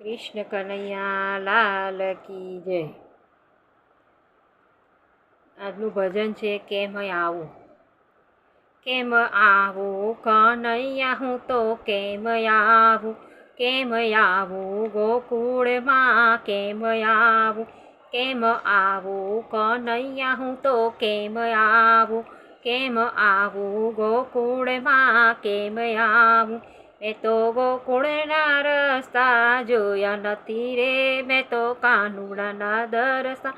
કૃષ્ણ કનૈયા લાલ કી જય. આજનું ભજન છે, કેમ આવું? કેમ આવું કનૈયા? હું તો કેમ આવું? કેમ આવું ગોકુળમાં? કેમ આવું? કેમ આવું કનૈયા? હું તો કેમ આવું? કેમ આવું ગોકુળમાં? કેમ આવું? મેં તો ગોકુળના રસ્તા જોયા નથી રે. મેં તો કાનુડાના દરસ્તા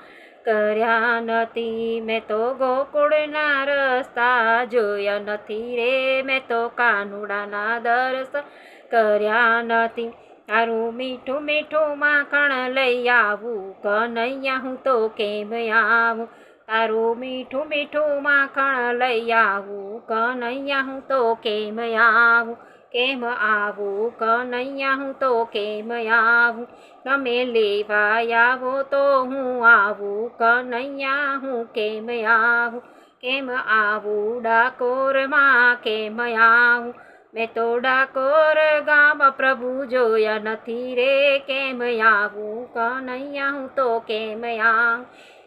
કર્યા નથી. મેં તો ગોકુળના રસ્તા જોયા નથી રે. મેં તો કાનુડાના દરસ્તા કર્યા નથી. તારું મીઠું મીઠું માખણ લઈ આવું. કનૈયા, હું તો કેમ આવું? તારું મીઠું મીઠું માખણ લઈ આવું. કનૈયા, હું તો કેમ આવું? કેમ આવું? કનૈયા હું તો કેમ આવું? તમે લેવા આવો તો હું આવું. કનૈયા હું કેમ આવું? કેમ આવું? ડાકોરમાં કેમ આવું? મેં તો ડાકોર ગામ પ્રભુ જોયા નથી રે. કેમ આવું? કનૈયા હું તો કેમ આવું?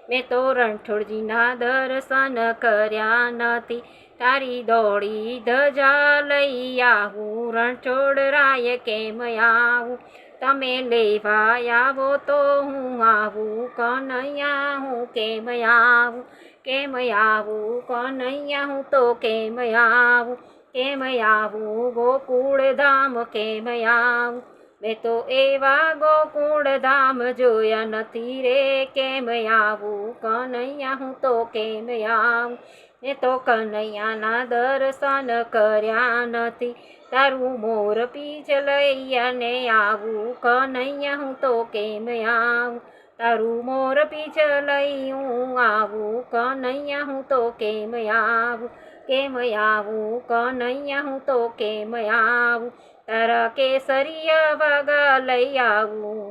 મેં તો રણછોડજીના દર્શન કર્યા નથી. તારી દોડી ધજા લઈ આવું, રણછોડ રાય કેમ આવું? તમે લેવા આવો તો હું આવું, કનૈયા હું કેમ આવું? કેમ આવું, કનૈયા હું તો કેમ આવું? કેમ આવું ગોકુળ ધામ કેમ આવું? મેં તો એવા ગોકુળ ધામ જોયા નથી રે, કેમ આવું? કનૈયા હું તો કેમ આવું? એ તો કનૈયાના દર્શન કર્યા નથી. તારું મોર પીછ લઈને આવું, કનૈયા હું તો કેમ આવું? તારું મોર પીછ લઈ હું આવું, કનૈયા હું તો કેમ આવું? કેમ આવું? કનૈયા હું તો કેમ આવું? તારા કેસરિયા વાગા લઈ આવું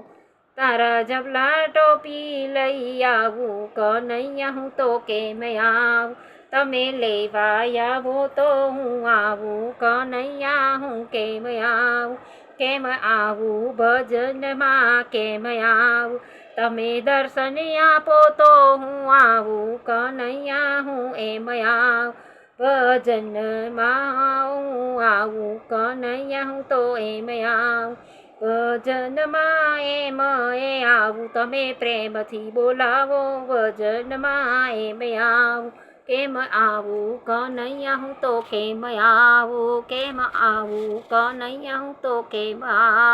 તારા જબલા ટોપી લઈ આવું કનૈયા હું તો કેમ આવું તમે લેવા આવો તો હું આવું કનૈયા હું કેમ આવું કેમ આવું ભજનમાં કેમ આવું તમે દર્શન આપો તો હું આવું કનૈયા હું એમ આવું ભજનમાં હું આવું કનૈયા હું તો એમ આવું. ભજનમાં એમ એ આવું, તમે પ્રેમથી બોલાવો ભજનમાં એમ આવું. કેમ આવું કનૈયા હું તો કેમ આવું કેમ આવું કનૈયા હું તો કેમ આવું.